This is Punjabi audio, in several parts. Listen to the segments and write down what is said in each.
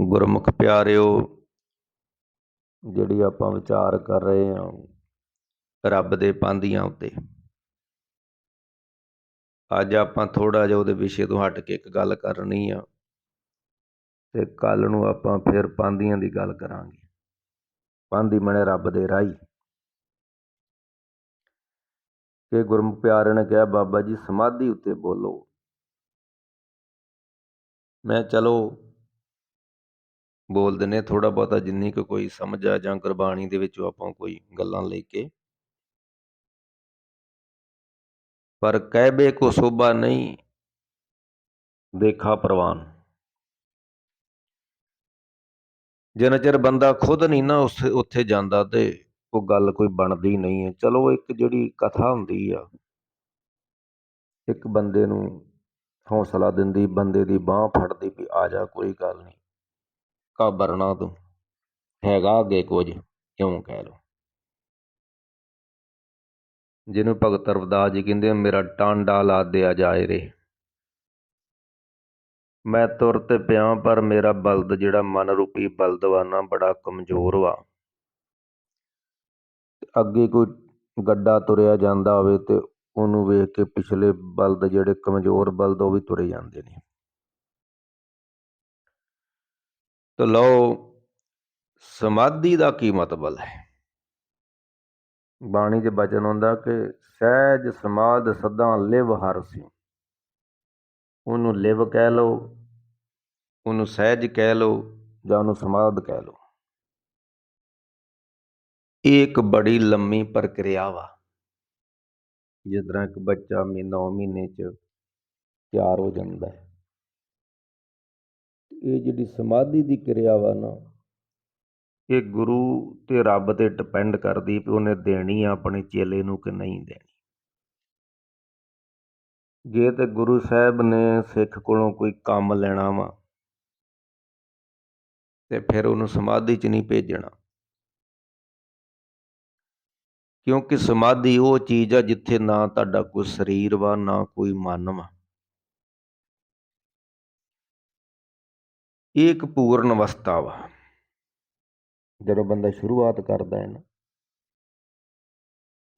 ਗੁਰਮੁਖ ਪਿਆਰਿਓ, ਜਿਹੜੀ ਆਪਾਂ ਵਿਚਾਰ ਕਰ ਰਹੇ ਹਾਂ ਰੱਬ ਦੇ ਪਾਂਦੀਆਂ ਉੱਤੇ। ਅੱਜ ਆਪਾਂ ਥੋੜਾ ਜਿਹਾ ਉਹਦੇ ਵਿਸ਼ੇ ਤੋਂ ਹਟ ਕੇ ਇੱਕ ਗੱਲ ਕਰਨੀ ਆ ਤੇ ਕੱਲ ਨੂੰ ਆਪਾਂ ਫਿਰ ਪਾਂਦੀਆਂ ਦੀ ਗੱਲ ਕਰਾਂਗੇ। ਪਾਂਦੀ ਮਣੇ ਰੱਬ ਦੇ ਰਾਹੀ। ਕਿ ਗੁਰਮੁਖ ਪਿਆਰੇ ਨੇ ਕਿਹਾ, ਬਾਬਾ ਜੀ ਸਮਾਧੀ ਉੱਤੇ ਬੋਲੋ। ਮੈਂ ਚਲੋ ਬੋਲ ਦਿੰਨੇ ਥੋੜ੍ਹਾ ਬਹੁਤਾ ਜਿੰਨੀ ਕੁ ਕੋਈ ਸਮਝ ਆ ਜਾਂ ਗੁਰਬਾਣੀ ਦੇ ਵਿੱਚੋਂ ਆਪਾਂ ਕੋਈ ਗੱਲਾਂ ਲੈ ਕੇ। ਪਰ ਕਹਿਬੇ ਕੋ ਸੋਭਾ ਨਹੀਂ, ਦੇਖਾ ਪ੍ਰਵਾਨ। ਜਿੰਨਾ ਚਿਰ ਬੰਦਾ ਖੁਦ ਨਹੀਂ ਨਾ ਉਸ, ਉੱਥੇ ਜਾਂਦਾ ਤੇ ਉਹ ਗੱਲ ਕੋਈ ਬਣਦੀ ਨਹੀਂ ਹੈ। ਚਲੋ ਇੱਕ ਜਿਹੜੀ ਕਥਾ ਹੁੰਦੀ ਆ, ਇੱਕ ਬੰਦੇ ਨੂੰ ਹੌਸਲਾ ਦਿੰਦੀ, ਬੰਦੇ ਦੀ ਬਾਹ ਫੜਦੀ ਵੀ ਆ ਜਾ, ਕੋਈ ਗੱਲ ਨਹੀਂ। ਘਬਰਨਾ ਤੂੰ। ਹੈਗਾ ਅੱਗੇ ਕੁਝ, ਕਿਉਂ ਕਹਿ ਲਓ ਜਿਹਨੂੰ ਭਗਤ ਰਵਦਾਸ ਜੀ ਕਹਿੰਦੇ ਮੇਰਾ ਟਾਂਡਾ ਲਾ ਦਿਆ ਜਾਏ ਰੇ। ਮੈਂ ਤੁਰ ਤੇ ਪਿਆ, ਪਰ ਮੇਰਾ ਬਲਦ ਜਿਹੜਾ ਮਨ ਰੂਪੀ ਬਲਦ ਵਾ ਨਾ, ਬੜਾ ਕਮਜ਼ੋਰ ਵਾ। ਅੱਗੇ ਕੋਈ ਗੱਡਾ ਤੁਰਿਆ ਜਾਂਦਾ ਹੋਵੇ ਤੇ ਉਹਨੂੰ ਵੇਖ ਕੇ ਪਿਛਲੇ ਬਲਦ ਜਿਹੜੇ ਕਮਜ਼ੋਰ ਬਲਦ ਉਹ ਵੀ ਤੁਰੇ ਜਾਂਦੇ ਨੇ। ਤੇ ਲਓ, ਸਮਾਧੀ ਦਾ ਕੀ ਮਤਲਬ ਹੈ? ਬਾਣੀ 'ਚ ਬਚਨ ਹੁੰਦਾ ਕਿ ਸਹਿਜ ਸਮਾਧ ਸਦਾ ਲਿਵ ਹਰ ਸਿਉ ਉਹਨੂੰ ਲਿਵ ਕਹਿ ਲਓ, ਉਹਨੂੰ ਸਹਿਜ ਕਹਿ ਲਓ, ਜਾਂ ਉਹਨੂੰ ਸਮਾਧ ਕਹਿ ਲਓ। ਇਹ ਇੱਕ ਬੜੀ ਲੰਮੀ ਪ੍ਰਕਿਰਿਆ ਵਾ। ਜਿਸ ਤਰ੍ਹਾਂ ਇੱਕ ਬੱਚਾ ਮਹੀਨੇ 9 ਮਹੀਨੇ 'ਚ ਤਿਆਰ ਹੋ ਜਾਂਦਾ ਹੈ। ਇਹ ਜਿਹੜੀ ਸਮਾਧੀ ਦੀ ਕਿਰਿਆ ਵਾ ਨਾ, ਇਹ ਗੁਰੂ ਤੇ ਰੱਬ ਤੇ ਡਿਪੈਂਡ ਕਰਦੀ ਵੀ ਉਹਨੇ ਦੇਣੀ ਆ ਆਪਣੇ ਚੇਲੇ ਨੂੰ ਕਿ ਨਹੀਂ ਦੇਣੀ। ਜੇ ਤੇ ਗੁਰੂ ਸਾਹਿਬ ਨੇ ਸਿੱਖ ਕੋਲੋਂ ਕੋਈ ਕੰਮ ਲੈਣਾ ਵਾ, ਤੇ ਫਿਰ ਉਹਨੂੰ ਸਮਾਧੀ 'ਚ ਨਹੀਂ ਭੇਜਣਾ। ਕਿਉਂਕਿ ਸਮਾਧੀ ਉਹ ਚੀਜ਼ ਆ ਜਿੱਥੇ ਨਾ ਤੁਹਾਡਾ ਕੋਈ ਸਰੀਰ ਵਾ, ਨਾ ਕੋਈ ਮਨ ਵਾ। ਇਹ ਇੱਕ ਪੂਰਨ ਅਵਸਥਾ ਵਾ। ਜਦੋਂ ਬੰਦਾ ਸ਼ੁਰੂਆਤ ਕਰਦਾ ਹੈ ਨਾ,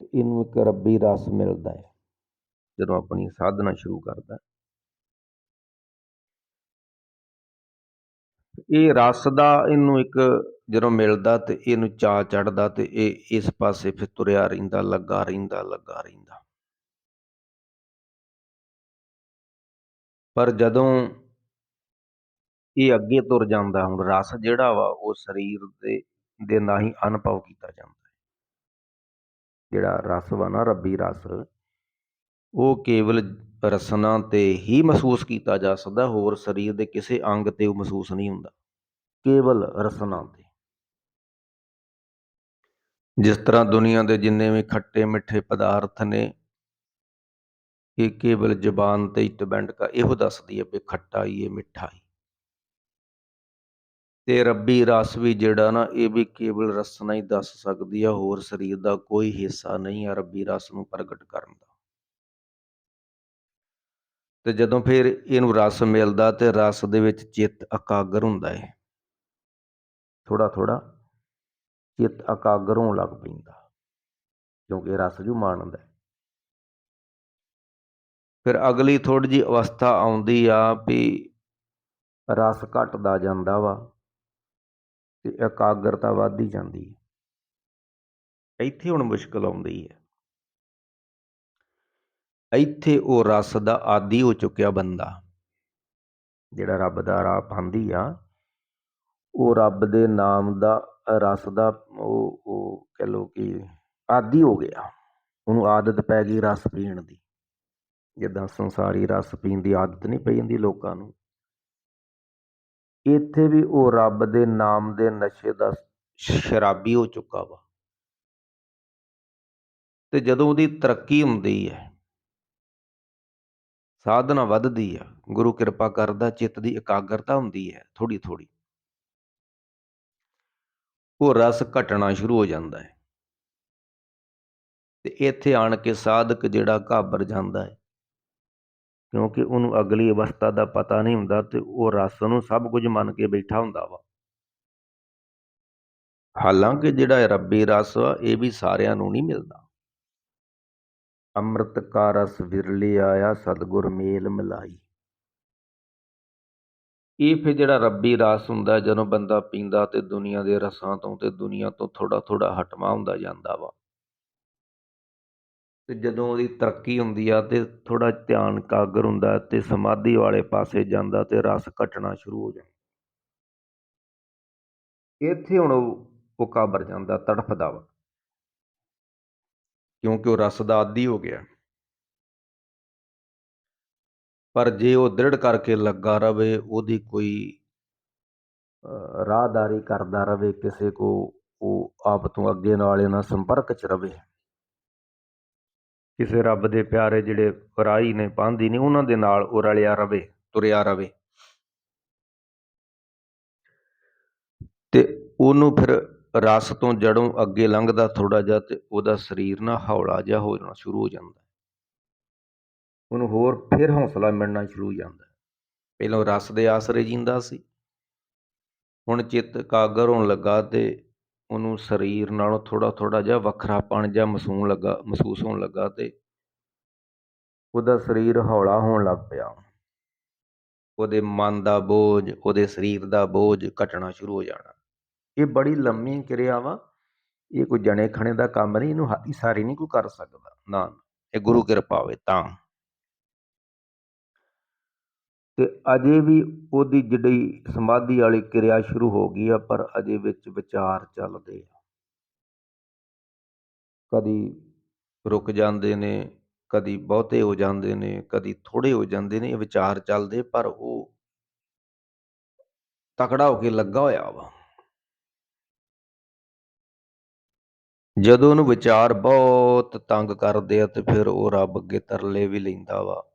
ਤੇ ਇਹਨੂੰ ਇੱਕ ਰੱਬੀ ਰਸ ਮਿਲਦਾ ਹੈ, ਜਦੋਂ ਆਪਣੀ ਸਾਧਨਾ ਸ਼ੁਰੂ ਕਰਦਾ ਇਹ ਰਸ ਦਾ ਇਹਨੂੰ ਇੱਕ ਜਦੋਂ ਮਿਲਦਾ ਤੇ ਇਹਨੂੰ ਚਾਅ ਚੜਦਾ ਤੇ ਇਹ ਇਸ ਪਾਸੇ ਫਿਰ ਤੁਰਿਆ ਰਹਿੰਦਾ, ਲੱਗਾ ਰਹਿੰਦਾ ਲੱਗਾ ਰਹਿੰਦਾ। ਪਰ ਜਦੋਂ ਇਹ ਅੱਗੇ ਤੁਰ ਜਾਂਦਾ, ਹੁਣ ਰਸ ਜਿਹੜਾ ਵਾ ਉਹ ਸਰੀਰ ਦੇ ਦੇ ਨਾਲ ਹੀ ਅਨੁਭਵ ਕੀਤਾ ਜਾਂਦਾ ਹੈ। ਜਿਹੜਾ ਰਸ ਵਾ ਨਾ ਰੱਬੀ ਰਸ, ਉਹ ਕੇਵਲ ਰਸਨਾ ਤੇ ਹੀ ਮਹਿਸੂਸ ਕੀਤਾ ਜਾ ਸਕਦਾ, ਹੋਰ ਸਰੀਰ ਦੇ ਕਿਸੇ ਅੰਗ ਤੇ ਉਹ ਮਹਿਸੂਸ ਨਹੀਂ ਹੁੰਦਾ। ਕੇਵਲ ਰਸਨਾ ਤੇ। ਜਿਸ ਤਰ੍ਹਾਂ ਦੁਨੀਆ ਦੇ ਜਿੰਨੇ ਵੀ ਖੱਟੇ ਮਿੱਠੇ ਪਦਾਰਥ ਨੇ, ਇਹ ਕੇਵਲ ਜ਼ਬਾਨ ਤੇ ਹੀ ਡਿਪੈਂਡ ਕਰ, ਇਹੋ ਦੱਸਦੀ ਹੈ ਵੀ ਖੱਟਾ ਹੀ ਹੈ, ਮਿੱਠਾ ਹੀ। ਅਤੇ ਰੱਬੀ ਰਸ ਵੀ ਜਿਹੜਾ ਨਾ, ਇਹ ਵੀ ਕੇਵਲ ਰਸਨਾ ਹੀ ਦੱਸ ਸਕਦੀ ਆ, ਹੋਰ ਸਰੀਰ ਦਾ ਕੋਈ ਹਿੱਸਾ ਨਹੀਂ ਆ ਰੱਬੀ ਰਸ ਨੂੰ ਪ੍ਰਗਟ ਕਰਨ ਦਾ। ਤੇ ਜਦੋਂ ਫਿਰ ਇਹਨੂੰ ਰਸ ਮਿਲਦਾ ਤੇ ਰਸ ਦੇ ਵਿੱਚ ਚਿੱਤ ਇਕਾਗਰ ਹੁੰਦਾ ਹੈ ਥੋੜਾ ਥੋੜਾ ਚਿੱਤ ਇਕਾਗਰ ਹੋਣ ਲੱਗ ਪੈਂਦਾ, ਕਿਉਂਕਿ ਰਸ ਜੂ ਮਾਣਦਾ ਫਿਰ ਅਗਲੀ ਥੋੜੀ ਜੀ ਅਵਸਥਾ ਆਉਂਦੀ ਆ ਵੀ ਰਸ ਘਟਦਾ ਜਾਂਦਾ ਵਾ। ਤੇ ਇਕਾਗਰਤਾ ਵੱਧਦੀ ਜਾਂਦੀ ਹੈ। ਇੱਥੇ ਹੁਣ ਮੁਸ਼ਕਲ ਆਉਂਦੀ ਹੈ। ਇੱਥੇ ਉਹ ਰਸ ਦਾ ਆਦੀ ਹੋ ਚੁੱਕਿਆ ਬੰਦਾ, ਜਿਹੜਾ ਰੱਬ ਦਾ ਰਾਹ ਪਾਉਂਦੀ ਆ, ਉਹ ਰੱਬ ਦੇ ਨਾਮ ਦਾ ਰਸ ਦਾ ਉਹ ਉਹ ਕਹ ਲੋ ਕਿ ਆਦੀ ਹੋ ਗਿਆ। ਉਹਨੂੰ ਆਦਤ ਪੈ ਗਈ ਰਸ ਪੀਣ ਦੀ। ਜਿੱਦਾਂ ਸੰਸਾਰੀ ਰਸ ਪੀਣ ਦੀ ਆਦਤ ਨਹੀਂ ਪਈ ਜਾਂਦੀ ਲੋਕਾਂ ਨੂੰ। ਇੱਥੇ ਵੀ ਉਹ ਰੱਬ ਦੇ ਨਾਮ ਦੇ ਨਸ਼ੇ ਦਾ ਸ਼ਰਾਬੀ ਹੋ ਚੁੱਕਾ ਵਾ। ਤੇ ਜਦੋਂ ਉਹਦੀ ਤਰੱਕੀ ਹੁੰਦੀ ਹੈ, ਸਾਧਨਾ ਵੱਧਦੀ ਆ, ਗੁਰੂ ਕਿਰਪਾ ਕਰਦਾ, ਚਿੱਤ ਦੀ ਇਕਾਗਰਤਾ ਹੁੰਦੀ ਹੈ ਥੋੜੀ ਥੋੜੀ ਉਹ ਰਸ ਘਟਣਾ ਸ਼ੁਰੂ ਹੋ ਜਾਂਦਾ ਹੈ। ਤੇ ਇੱਥੇ ਆਣ ਕੇ ਸਾਧਕ ਜਿਹੜਾ ਘਾਬਰ ਜਾਂਦਾ ਹੈ ਕਿਉਂਕਿ ਉਹਨੂੰ ਅਗਲੀ ਅਵਸਥਾ ਦਾ ਪਤਾ ਨਹੀਂ ਹੁੰਦਾ ਤੇ ਉਹ ਰਸ ਨੂੰ ਸਭ ਕੁਝ ਮੰਨ ਕੇ ਬੈਠਾ ਹੁੰਦਾ ਵਾ। ਹਾਲਾਂਕਿ ਜਿਹੜਾ ਰੱਬੀ ਰਸ ਆ, ਇਹ ਵੀ ਸਾਰਿਆਂ ਨੂੰ ਨਹੀਂ ਮਿਲਦਾ। ਅੰਮ੍ਰਿਤ ਕਾ ਰਸ ਵਿਰਲੇ ਆਇਆ, ਸਤਿਗੁਰ ਮੇਲ ਮਿਲਾਈ। ਇਹ ਫਿਰ ਜਿਹੜਾ ਰੱਬੀ ਰਸ ਹੁੰਦਾ, ਜਦੋਂ ਬੰਦਾ ਪੀਂਦਾ ਤੇ ਦੁਨੀਆ ਦੇ ਰਸਾਂ ਤੋਂ ਤੇ ਦੁਨੀਆ ਤੋਂ ਥੋੜਾ ਥੋੜਾ ਹਟਵਾ ਹੁੰਦਾ ਜਾਂਦਾ ਵਾ। ਅਤੇ ਜਦੋਂ ਉਹਦੀ ਤਰੱਕੀ ਹੁੰਦੀ ਆ ਤੇ ਥੋੜ੍ਹਾ ਧਿਆਨ ਕਾਗਰ ਹੁੰਦਾ ਅਤੇ ਸਮਾਧੀ ਵਾਲੇ ਪਾਸੇ ਜਾਂਦਾ ਤੇ ਰਸ ਘਟਣਾ ਸ਼ੁਰੂ ਹੋ ਜਾਂਦਾ। ਇੱਥੇ ਹੁਣ ਉਹ ਉਹ ਕਾਬਰ ਜਾਂਦਾ, ਤੜਫਦਾ ਵਾ। ਕਿਉਂਕਿ ਉਹ ਰਸ ਦਾ ਆਦੀ ਹੋ ਗਿਆ। ਪਰ ਜੇ ਉਹ ਦ੍ਰਿੜ ਕਰਕੇ ਲੱਗਾ ਰਵੇ, ਉਹਦੀ ਕੋਈ ਰਾਹਦਾਰੀ ਕਰਦਾ ਰਵੇ, ਕਿਸੇ ਕੋ ਉਹ ਆਪ ਤੋਂ ਅੱਗੇ ਨਾਲ ਇਹਨਾਂ ਸੰਪਰਕ 'ਚ ਰਵੇ। ਕਿਸੇ ਰੱਬ ਦੇ ਪਿਆਰੇ ਜਿਹੜੇ ਰਾਹੀ ਨੇ ਪਾਂਦੀ ਨੇ, ਉਹਨਾਂ ਦੇ ਨਾਲ ਉਹ ਰਲਿਆ ਰਵੇ, ਤੁਰਿਆ ਰਵੇ। ਤੇ ਉਹਨੂੰ ਫਿਰ ਰਸ ਤੋਂ ਜੜੋਂ ਅੱਗੇ ਲੰਘਦਾ ਥੋੜਾ ਜਿਹਾ ਤੇ ਉਹਦਾ ਸਰੀਰ ਨਾ ਹੌਲਾ ਜਿਹਾ ਹੋ ਜਾਣਾ ਸ਼ੁਰੂ ਹੋ ਜਾਂਦਾ ਉਹਨੂੰ ਹੋਰ ਫਿਰ ਹੌਸਲਾ ਮਿਲਣਾ ਸ਼ੁਰੂ ਹੋ ਜਾਂਦਾ ਪਹਿਲਾਂ ਰਸ ਦੇ ਆਸਰੇ ਜਿੰਦਾ ਸੀ। ਹੁਣ ਚਿੱਤ ਕਾਗਰ ਹੋਣ ਲੱਗਾ ਤੇ ਉਹਨੂੰ ਸਰੀਰ ਨਾਲੋਂ ਥੋੜ੍ਹਾ ਥੋੜ੍ਹਾ ਜਿਹਾ ਵੱਖਰਾਪਣ ਜਿਹਾ ਮਹਿਸੂਸ ਲੱਗਾ ਮਹਿਸੂਸ ਹੋਣ ਲੱਗਾ ਤੇ ਉਹਦਾ ਸਰੀਰ ਹੌਲਾ ਹੋਣ ਲੱਗ ਪਿਆ। ਉਹਦੇ ਮਨ ਦਾ ਬੋਝ ਉਹਦੇ ਸਰੀਰ ਦਾ ਬੋਝ ਘਟਣਾ ਸ਼ੁਰੂ ਹੋ ਜਾਣਾ। ਇਹ ਬੜੀ ਲੰਮੀ ਕਿਰਿਆ ਵਾ। ਇਹ ਕੋਈ ਜਣੇ ਖਣੇ ਦਾ ਕੰਮ ਨਹੀਂ ਇਹਨੂੰ ਹਾਦੀ ਸਾਰੀ ਨਹੀਂ ਕੋਈ ਕਰ ਸਕਦਾ। ਨਾ ਨਾ, ਇਹ ਗੁਰੂ ਕਿਰਪਾ ਹੋਵੇ ਤਾਂ। ਤੇ ਅਜੇ ਵੀ ਉਹਦੀ ਜਿਹੜੀ ਸਮਾਧੀ ਵਾਲੀ ਕਿਰਿਆ ਸ਼ੁਰੂ ਹੋ ਗਈ ਆ, ਪਰ ਅਜੇ ਵਿੱਚ ਵਿਚਾਰ ਚੱਲਦੇ ਆ। ਕਦੀ ਰੁਕ ਜਾਂਦੇ ਨੇ, ਕਦੀ ਬਹੁਤੇ ਹੋ ਜਾਂਦੇ ਨੇ, ਕਦੀ ਥੋੜੇ ਹੋ ਜਾਂਦੇ ਨੇ, ਇਹ ਵਿਚਾਰ ਚੱਲਦੇ, ਪਰ ਉਹ ਤਕੜਾ ਹੋ ਕੇ ਲੱਗਾ ਹੋਇਆ ਵਾ। ਜਦੋਂ ਉਹਨੂੰ ਵਿਚਾਰ ਬਹੁਤ ਤੰਗ ਕਰਦੇ ਆ, ਤੇ ਫਿਰ ਉਹ ਰੱਬ ਅੱਗੇ ਤਰਲੇ ਵੀ ਲੈਂਦਾ ਵਾ।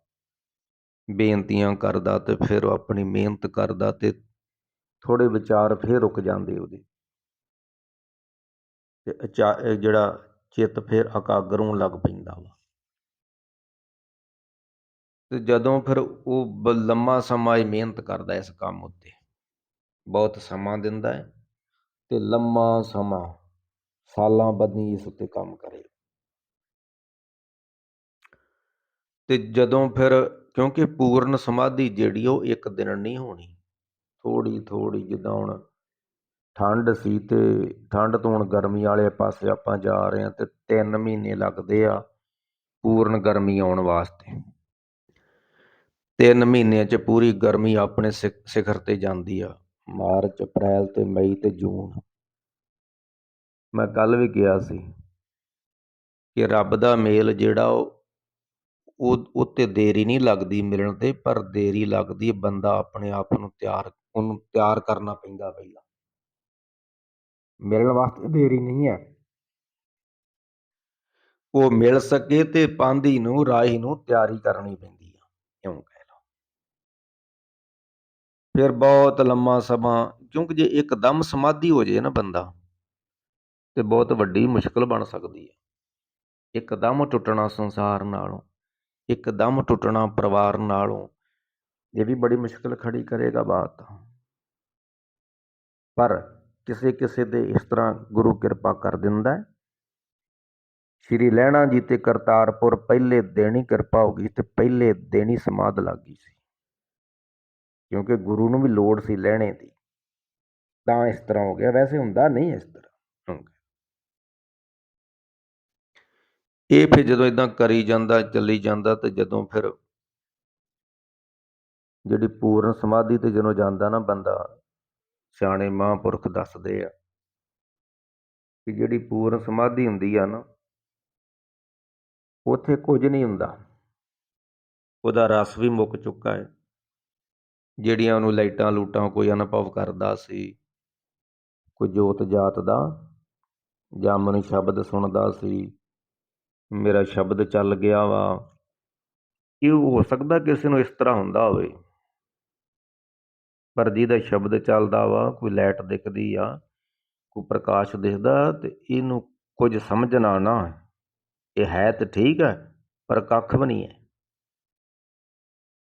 ਬੇਨਤੀਆਂ ਕਰਦਾ ਅਤੇ ਫਿਰ ਆਪਣੀ ਮਿਹਨਤ ਕਰਦਾ ਅਤੇ ਥੋੜ੍ਹੇ ਵਿਚਾਰ ਫਿਰ ਰੁਕ ਜਾਂਦੇ ਉਹਦੇ। ਤੇ ਅਚਾ- ਜਿਹੜਾ ਚਿੱਤ ਫਿਰ ਇਕਾਗਰ ਹੋਣ ਲੱਗ ਪੈਂਦਾ ਵਾ। ਤੇ ਜਦੋਂ ਫਿਰ ਉਹ ਬ- ਲੰਮਾ ਸਮਾਂ ਇਹ ਮਿਹਨਤ ਕਰਦਾ ਇਸ ਕੰਮ ਉੱਤੇ, ਬਹੁਤ ਸਮਾਂ ਦਿੰਦਾ ਹੈ ਤੇ ਲੰਮਾ ਸਮਾਂ ਸਾਲਾਂ ਬੱਧੀ ਇਸ ਉੱਤੇ ਕੰਮ ਕਰੇ। ਅਤੇ ਜਦੋਂ ਫਿਰ ਕਿਉਂਕਿ ਪੂਰਨ ਸਮਾਧੀ ਜਿਹੜੀ ਉਹ ਇੱਕ ਦਿਨ ਨਹੀਂ ਹੋਣੀ। ਥੋੜ੍ਹੀ ਥੋੜ੍ਹੀ ਜਿੱਦਾਂ ਹੁਣ ਠੰਡ ਸੀ ਤੇ ਠੰਡ ਤੋਂ ਹੁਣ ਗਰਮੀ ਵਾਲੇ ਪਾਸੇ ਆਪਾਂ ਜਾ ਰਹੇ ਹਾਂ ਅਤੇ ਤਿੰਨ ਮਹੀਨੇ ਲੱਗਦੇ ਆ ਪੂਰਨ ਗਰਮੀ ਆਉਣ ਵਾਸਤੇ। ਤਿੰਨ ਮਹੀਨਿਆਂ 'ਚ ਪੂਰੀ ਗਰਮੀ ਆਪਣੇ ਸਿ- ਸਿਖਰ ਤੇ ਜਾਂਦੀ ਆ, ਮਾਰਚ, ਅਪ੍ਰੈਲ ਅਤੇ ਮਈ ਤੇ ਜੂਨ। ਮੈਂ ਕੱਲ੍ਹ ਵੀ ਗਿਆ ਸੀ ਕਿ ਰੱਬ ਦਾ ਮੇਲ ਜਿਹੜਾ ਉਹ ਉਹ, ਉੱਤੇ ਦੇਰੀ ਨਹੀਂ ਲੱਗਦੀ ਮਿਲਣ ਤੇ, ਪਰ ਦੇਰੀ ਲੱਗਦੀ ਹੈ, ਬੰਦਾ ਆਪਣੇ ਆਪ ਨੂੰ ਤਿਆਰ, ਉਹਨੂੰ ਤਿਆਰ ਕਰਨਾ ਪੈਂਦਾ ਪਹਿਲਾਂ। ਮਿਲਣ ਵਾਸਤੇ ਦੇਰੀ ਨਹੀਂ ਹੈ। ਉਹ ਮਿਲ ਸਕੇ ਤੇ ਪਾਂਦੀ ਨੂੰ, ਰਾਹੀ ਨੂੰ ਤਿਆਰੀ ਕਰਨੀ ਪੈਂਦੀ ਆ ਕਿਉਂ ਕਹਿ ਲਓ। ਫਿਰ ਬਹੁਤ ਲੰਮਾ ਸਮਾਂ, ਕਿਉਂਕਿ ਜੇ ਇੱਕਦਮ ਸਮਾਧੀ ਹੋ ਜੇ ਨਾ ਬੰਦਾ, ਤੇ ਬਹੁਤ ਵੱਡੀ ਮੁਸ਼ਕਲ ਬਣ ਸਕਦੀ ਹੈ। ਇੱਕਦਮ ਟੁੱਟਣਾ ਸੰਸਾਰ ਨਾਲੋਂ। ਇੱਕਦਮ ਟੁੱਟਣਾ ਪਰਿਵਾਰ ਨਾਲੋਂ ਇਹ ਵੀ ਬੜੀ ਮੁਸ਼ਕਿਲ ਖੜੀ ਕਰੇਗਾ ਬਾਤ। ਪਰ ਕਿਸੇ ਕਿਸੇ ਦੇ ਇਸ ਤਰ੍ਹਾਂ ਗੁਰੂ ਕਿਰਪਾ ਕਰ ਦਿੰਦਾ ਸ਼੍ਰੀ ਲਹਿਣਾ ਜੀ ਤੇ ਕਰਤਾਰਪੁਰ ਪਹਿਲੇ ਦਿਨ ਹੀ ਕਿਰਪਾ ਹੋ ਗਈ ਤੇ ਪਹਿਲੇ ਦਿਨ ਹੀ ਸਮਾਧ ਲੱਗ ਗਈ ਸੀ। ਕਿਉਂਕਿ ਗੁਰੂ ਨੂੰ ਵੀ ਲੋੜ ਸੀ ਲਹਿਣੇ ਦੀ। ਤਾਂ ਇਸ ਤਰ੍ਹਾਂ ਹੋ ਗਿਆ। ਵੈਸੇ ਹੁੰਦਾ ਨਹੀਂ ਇਸ ਤਰ੍ਹਾਂ। ਇਹ ਫਿਰ ਜਦੋਂ ਇਦਾਂ ਕਰੀ ਜਾਂਦਾ, ਚੱਲੀ ਜਾਂਦਾ ਤੇ ਜਦੋਂ ਫਿਰ ਜਿਹੜੀ ਪੂਰਨ ਸਮਾਧੀ ਤੇ ਜਦੋਂ ਜਾਂਦਾ ਨਾ ਬੰਦਾ, ਸਿਆਣੇ ਮਹਾਂਪੁਰਖ ਦੱਸਦੇ ਆ ਕਿ ਜਿਹੜੀ ਪੂਰਨ ਸਮਾਧੀ ਹੁੰਦੀ ਆ ਨਾ, ਉੱਥੇ ਕੁਝ ਨਹੀਂ ਹੁੰਦਾ। ਉਹਦਾ ਰਸ ਵੀ ਮੁੱਕ ਚੁੱਕਾ ਹੈ। ਜਿਹੜੀਆਂ ਉਹਨੂੰ ਲਾਈਟਾਂ ਲੂਟਾਂ ਕੋਈ ਅਨੁਭਵ ਕਰਦਾ ਸੀ, ਕੋਈ ਜੋਤ ਜਾਤ ਦਾ ਜਾਂ ਮਨ ਸ਼ਬਦ ਸੁਣਦਾ ਸੀ ਮੇਰਾ ਸ਼ਬਦ ਚੱਲ ਗਿਆ ਵਾ। ਇਹ ਹੋ ਸਕਦਾ ਕਿਸੇ ਨੂੰ ਇਸ ਤਰ੍ਹਾਂ ਹੁੰਦਾ ਹੋਵੇ? ਪਰ ਜਿਹਦਾ ਸ਼ਬਦ ਚੱਲਦਾ ਵਾ, ਕੋਈ ਲਾਈਟ ਦਿਖਦੀ ਆ, ਕੋਈ ਪ੍ਰਕਾਸ਼ ਦਿਖਦਾ, ਤੇ ਇਹਨੂੰ ਕੁਝ ਸਮਝਣਾ ਨਾ। ਇਹ ਹੈ ਤੇ ਠੀਕ ਹੈ, ਪਰ ਕੱਖ ਵੀ ਨਹੀਂ ਹੈ।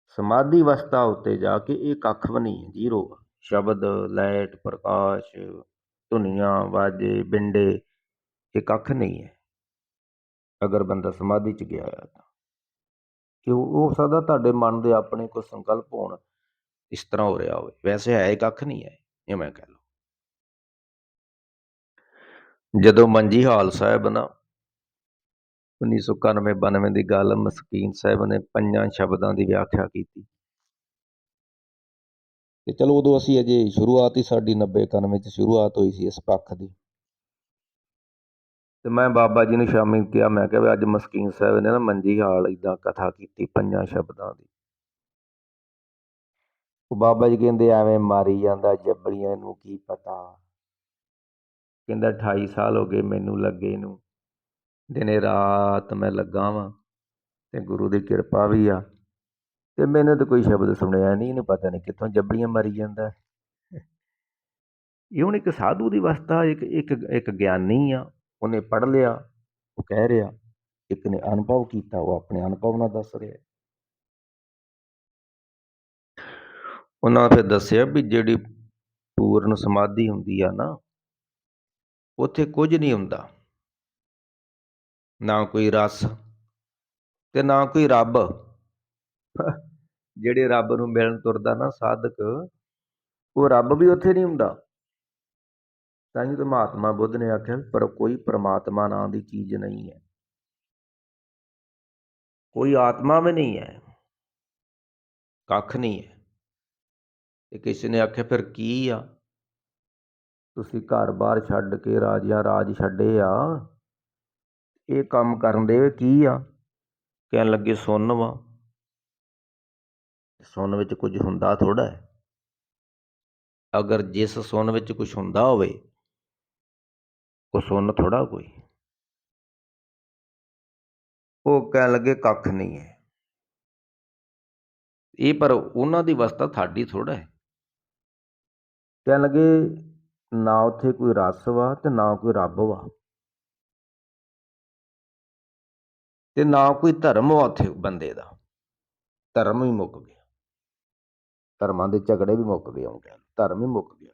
ਸਮਾਧੀ ਅਵਸਥਾ ਉੱਤੇ ਜਾ ਕੇ ਇਹ ਕੱਖ ਵੀ ਨਹੀਂ ਹੈ, ਜ਼ੀਰੋ ਸ਼ਬਦ, ਲਾਈਟ, ਪ੍ਰਕਾਸ਼, ਧੁਨੀਆਂ, ਵਾਜੇ, ਬਿੰਡੇ, ਇਹ ਕੱਖ ਨਹੀਂ ਹੈ। ਅਗਰ ਬੰਦਾ ਸਮਾਧੀ ਚ ਗਿਆ ਹੈ ਤਾਂ। ਕਿ ਉਹ, ਹੋ ਸਕਦਾ ਤੁਹਾਡੇ ਮਨ ਦੇ ਆਪਣੇ ਕੋਈ ਸੰਕਲਪ ਹੋਣ, ਇਸ ਤਰ੍ਹਾਂ ਹੋ ਰਿਹਾ ਹੋਵੇ। ਵੈਸੇ ਹੈ ਇਹ ਕੱਖ ਨਹੀਂ ਹੈ, ਇਹ ਮੈਂ ਕਹਿ ਲਓ ਜਦੋਂ ਮੰਜੀ ਹਾਲ ਸਾਹਿਬ ਨਾ 1991 92 ਦੀ ਗੱਲ ਮਸਕੀਨ ਸਾਹਿਬ ਨੇ ਪੰਜਾਂ ਸ਼ਬਦਾਂ ਦੀ ਵਿਆਖਿਆ ਕੀਤੀ। ਤੇ ਚਲੋ ਉਦੋਂ ਅਸੀਂ ਅਜੇ ਸ਼ੁਰੂਆਤ ਹੀ ਸਾਡੀ 90 91 ਚ ਸ਼ੁਰੂਆਤ ਹੋਈ ਸੀ ਇਸ ਪੱਖ ਦੀ। ਤੇ ਮੈਂ ਬਾਬਾ ਜੀ ਨੂੰ ਸ਼ਾਮੀ ਕਿਹਾ ਮੈਂ ਕਿਹਾ ਵੀ ਅੱਜ ਮਸਕੀਨ ਸਾਹਿਬ ਨੇ ਨਾ ਮੰਜੀ ਹਾਲ ਇਦਾਂ ਕਥਾ ਕੀਤੀ ਪੰਜਾਂ ਸ਼ਬਦਾਂ ਦੀ। ਉਹ ਬਾਬਾ ਜੀ ਕਹਿੰਦੇ ਐਵੇਂ ਮਾਰੀ ਜਾਂਦਾ ਜੱਬੜੀਆਂ ਨੂੰ ਕੀ ਪਤਾ। ਕਹਿੰਦਾ 28 ਸਾਲ ਹੋ ਗਏ ਮੈਨੂੰ ਲੱਗੇ ਨੂੰ। ਦਿਨੇ ਰਾਤ ਮੈਂ ਲੱਗਾ ਵਾਂ ਤੇ ਗੁਰੂ ਦੀ ਕਿਰਪਾ ਵੀ ਆ। ਤੇ ਮੈਨੂੰ ਤਾਂ ਕੋਈ ਸ਼ਬਦ ਸੁਣਿਆ ਨਹੀਂ ਇਹਨੂੰ ਪਤਾ ਨਹੀਂ ਕਿੱਥੋਂ ਜੱਬੜੀਆਂ ਮਾਰੀ ਜਾਂਦਾ। ਇਹ ਹੁਣ ਇੱਕ ਸਾਧੂ ਦੀ ਅਵਸਥਾ ਇੱਕ ਇੱਕ ਇੱਕ ਗਿਆਨੀ ਆ। ਉਹਨੇ ਪੜ ਲਿਆ, ਉਹ ਕਹਿ ਰਿਹਾ, ਇੱਕ ਨੇ ਅਨੁਭਵ ਕੀਤਾ, ਉਹ ਆਪਣੇ ਅਨੁਭਵ ਨਾਲ ਦੱਸ ਰਿਹਾ ਉਹਨਾਂ ਫਿਰ ਦੱਸਿਆ ਵੀ ਜਿਹੜੀ ਪੂਰਨ ਸਮਾਧੀ ਹੁੰਦੀ ਆ ਨਾ, ਉੱਥੇ ਕੁਝ ਨਹੀਂ ਹੁੰਦਾ। ਨਾ ਕੋਈ ਰਸ ਤੇ ਨਾ ਕੋਈ ਰੱਬ। ਜਿਹੜੇ ਰੱਬ ਨੂੰ ਮਿਲਣ ਤੁਰਦਾ ਨਾ ਸਾਧਕ, ਉਹ ਰੱਬ ਵੀ ਉੱਥੇ ਨਹੀਂ ਹੁੰਦਾ। ਤਾਂ ਹੀ ਤਾਂ ਮਹਾਤਮਾ ਬੁੱਧ ਨੇ ਆਖਿਆ ਵੀ ਪਰ ਕੋਈ ਪ੍ਰਮਾਤਮਾ ਨਾਂ ਦੀ ਚੀਜ਼ ਨਹੀਂ ਹੈ। ਕੋਈ ਆਤਮਾ ਵੀ ਨਹੀਂ ਹੈ। ਕੱਖ ਨਹੀਂ ਹੈ। ਤੇ ਕਿਸੇ ਨੇ ਆਖਿਆ ਫਿਰ ਕੀ ਆ? ਤੁਸੀਂ ਘਰ-ਬਾਰ ਛੱਡ ਕੇ ਰਾਜਿਆਂ ਰਾਜ ਛੱਡੇ ਆ। ਇਹ ਕੰਮ ਕਰਨ ਦੇ ਕੀ ਆ? ਕਹਿਣ ਲੱਗੇ ਸੁੰਨ ਵਾ। ਸੁਣ ਵਿੱਚ ਕੁਝ ਹੁੰਦਾ ਥੋੜਾ ਹੈ। ਅਗਰ ਜਿਸ ਸੁੰਨ ਵਿੱਚ ਕੁਝ ਹੁੰਦਾ ਹੋਵੇ ਉਹ ਸੁੰਨ ਥੋੜਾ ਕੋਈ। ਉਹ ਕਹਿਣ ਲੱਗੇ ਕੱਖ ਨਹੀਂ ਹੈ। ਇਹ ਪਰ ਉਹਨਾਂ ਦੀ ਅਵਸਥਾ ਸਾਡੀ ਥੋੜਾ ਹੈ। ਕਹਿਣ ਲੱਗੇ ਨਾ ਉੱਥੇ ਕੋਈ ਰਸ ਵਾ ਤੇ ਨਾ ਕੋਈ ਰੱਬ ਵਾ। ਤੇ ਨਾ ਕੋਈ ਧਰਮ ਵਾ ਉੱਥੇ ਬੰਦੇ ਦਾ। ਧਰਮ ਹੀ ਮੁੱਕ ਗਿਆ। ਧਰਮਾਂ ਦੇ ਝਗੜੇ ਵੀ ਮੁੱਕ ਗਏ ਕਹਿਣ ਧਰਮ ਹੀ ਮੁੱਕ ਗਿਆ।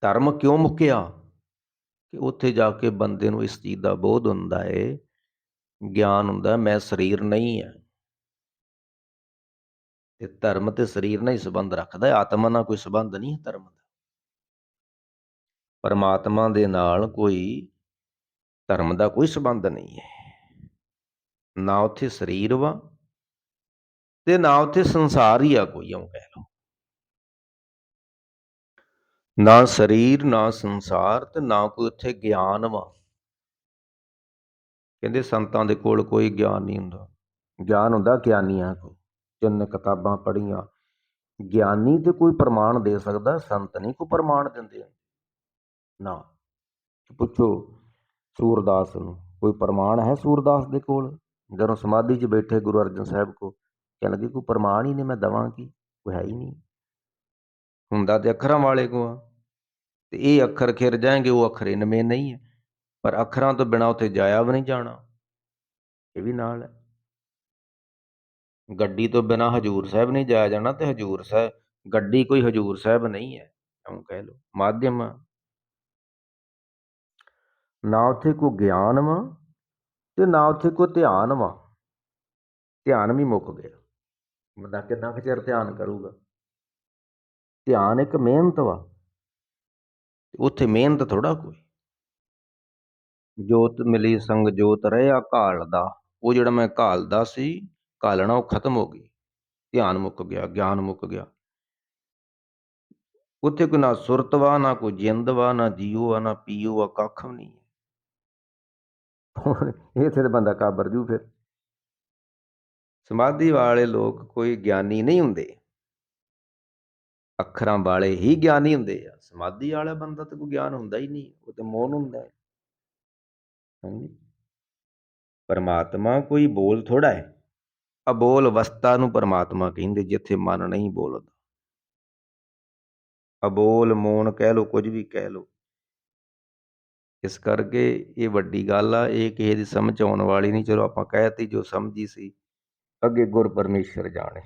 ਧਰਮ ਕਿਉਂ ਮੁੱਕਿਆ? ਕਿ ਉੱਥੇ ਜਾ ਕੇ ਬੰਦੇ ਨੂੰ ਇਸ ਚੀਜ਼ ਦਾ ਬੋਧ ਹੁੰਦਾ ਏ, ਗਿਆਨ ਹੁੰਦਾ, ਮੈਂ ਸਰੀਰ ਨਹੀਂ ਹੈ ਤੇ ਧਰਮ ਤੇ ਸਰੀਰ ਨਾਲ ਹੀ ਸੰਬੰਧ ਰੱਖਦਾ ਹੈ ਆਤਮਾ ਨਾਲ ਕੋਈ ਸੰਬੰਧ ਨਹੀਂ ਹੈ ਧਰਮ ਦਾ। ਪਰਮਾਤਮਾ ਦੇ ਨਾਲ ਕੋਈ ਧਰਮ ਦਾ ਕੋਈ ਸੰਬੰਧ ਨਹੀਂ ਹੈ। ਨਾ ਉੱਥੇ ਸਰੀਰ ਵਾ ਤੇ ਨਾ ਉੱਥੇ ਸੰਸਾਰ ਹੀ ਆ ਕੋਈ, ਇਉਂ ਕਹਿ ਲਓ। ਨਾ ਸਰੀਰ, ਨਾ ਸੰਸਾਰ ਤੇ ਨਾ ਕੋਈ ਉੱਥੇ ਗਿਆਨ ਵਾ। ਕਹਿੰਦੇ ਸੰਤਾਂ ਦੇ ਕੋਲ ਕੋਈ ਗਿਆਨ ਨਹੀਂ ਹੁੰਦਾ। ਗਿਆਨ ਹੁੰਦਾ ਗਿਆਨੀਆਂ ਕੋਲ। ਜਿੰਨੇ ਕਿਤਾਬਾਂ ਪੜ੍ਹੀਆਂ, ਗਿਆਨੀ ਤੇ ਕੋਈ ਪ੍ਰਮਾਣ ਦੇ ਸਕਦਾ, ਸੰਤ ਨਹੀਂ ਕੋਈ ਪ੍ਰਮਾਣ ਦਿੰਦੇ ਨਾ। ਪੁੱਛੋ, ਸੂਰਦਾਸ ਨੂੰ ਕੋਈ ਪ੍ਰਮਾਣ ਹੈ ਸੂਰਦਾਸ ਦੇ ਕੋਲ? ਜਦੋਂ ਸਮਾਧੀ 'ਚ ਬੈਠੇ ਗੁਰੂ ਅਰਜਨ ਸਾਹਿਬ ਕੋ, ਕਹਿਣ ਲੱਗੇ, ਕੋਈ ਪ੍ਰਮਾਣ ਹੀ ਨਹੀਂ ਮੈਂ ਦਵਾਂ ਕੀ? ਕੋਈ ਹੈ ਹੀ ਨਹੀਂ। ਹੁੰਦਾ ਤੇ ਅੱਖਰਾਂ ਵਾਲੇ ਕੋ ਆ। ਤੇ ਇਹ ਅੱਖਰ ਖਿਰ ਜਾਣਗੇ ਉਹ ਅੱਖਰ ਇਨਵੇਂ ਨਹੀਂ ਹੈ। ਪਰ ਅੱਖਰਾਂ ਤੋਂ ਬਿਨਾ ਉੱਥੇ ਜਾਇਆ ਵੀ ਨਹੀਂ ਜਾਣਾ। ਇਹ ਵੀ ਨਾਲ ਹੈ। ਗੱਡੀ ਤੋਂ ਬਿਨਾ ਹਜੂਰ ਸਾਹਿਬ ਨਹੀਂ ਜਾਇਆ ਜਾਣਾ ਤੇ ਹਜੂਰ ਸਾਹਿਬ ਗੱਡੀ ਕੋਈ ਹਜੂਰ ਸਾਹਿਬ ਨਹੀਂ ਹੈ, ਐਂ ਕਹਿ ਲਓ, ਮਾਧਿਅਮ ਆ। ਨਾ ਉੱਥੇ ਕੋਈ ਗਿਆਨ ਵਾ ਤੇ ਨਾ ਉੱਥੇ ਕੋਈ ਧਿਆਨ ਵਾ। ਧਿਆਨ ਵੀ ਮੁੱਕ ਗਿਆ। ਬੰਦਾ ਕਿੰਨਾ ਕੁ ਚਿਰ ਧਿਆਨ ਕਰੂਗਾ? ਧਿਆਨ ਇੱਕ ਮਿਹਨਤ ਵਾ। ਉੱਥੇ ਮਿਹਨਤ ਥੋੜਾ ਕੋਈ। ਜੋਤ ਮਿਲੀ ਸੰਗ ਜੋਤ ਰਹਿਆ ਘਾਲਦਾ ਉਹ ਜਿਹੜਾ ਮੈਂ ਘਾਲਦਾ ਸੀ, ਘਾਲਣਾ ਉਹ ਖਤਮ ਹੋ ਗਈ। ਧਿਆਨ ਮੁੱਕ ਗਿਆ, ਗਿਆਨ ਮੁੱਕ ਗਿਆ। ਉੱਥੇ ਕੋਈ ਨਾ ਸੁਰਤ ਵਾ, ਨਾ ਕੋਈ ਜਿੰਦ ਵਾ, ਨਾ ਜੀਓ ਆ ਨਾ ਪੀਓ ਆ ਕੱਖ ਵੀ ਨਹੀਂ। ਇੱਥੇ ਤੇ ਬੰਦਾ ਕਾਬਰ ਜੂ ਫਿਰ। ਸਮਾਧੀ ਵਾਲੇ ਲੋਕ ਕੋਈ ਗਿਆਨੀ ਨਹੀਂ ਹੁੰਦੇ। ਅੱਖਰਾਂ ਵਾਲੇ ਹੀ ਗਿਆਨੀ ਹੁੰਦੇ ਆ। ਸਮਾਧੀ ਵਾਲਾ ਬੰਦਾ ਤਾਂ ਕੋਈ ਗਿਆਨ ਹੁੰਦਾ ਹੀ ਨਹੀਂ, ਉਹ ਤੇ ਮੌਨ ਹੁੰਦਾ ਹੈ। ਹਾਂਜੀ। ਪਰਮਾਤਮਾ ਕੋਈ ਬੋਲ ਥੋੜਾ ਹੈ। ਅਬੋਲ ਅਵਸਥਾ ਨੂੰ ਪਰਮਾਤਮਾ ਕਹਿੰਦੇ, ਜਿੱਥੇ ਮਨ ਨਹੀਂ ਬੋਲਦਾ। ਅਬੋਲ ਮੌਨ ਕਹਿ ਲੋ ਕੁਝ ਵੀ ਕਹਿ ਲੋ ਇਸ ਕਰਕੇ ਇਹ ਵੱਡੀ ਗੱਲ ਆ, ਇਹ ਕਿਸੇ ਦੀ ਸਮਝ ਆਉਣ ਵਾਲੀ ਨਹੀਂ। ਚਲੋ ਆਪਾਂ ਕਹਿਤੀ ਜੋ ਸਮਝੀ ਸੀ, ਅੱਗੇ ਗੁਰ ਪਰਮੇਸ਼ਰ ਜਾਣੇ।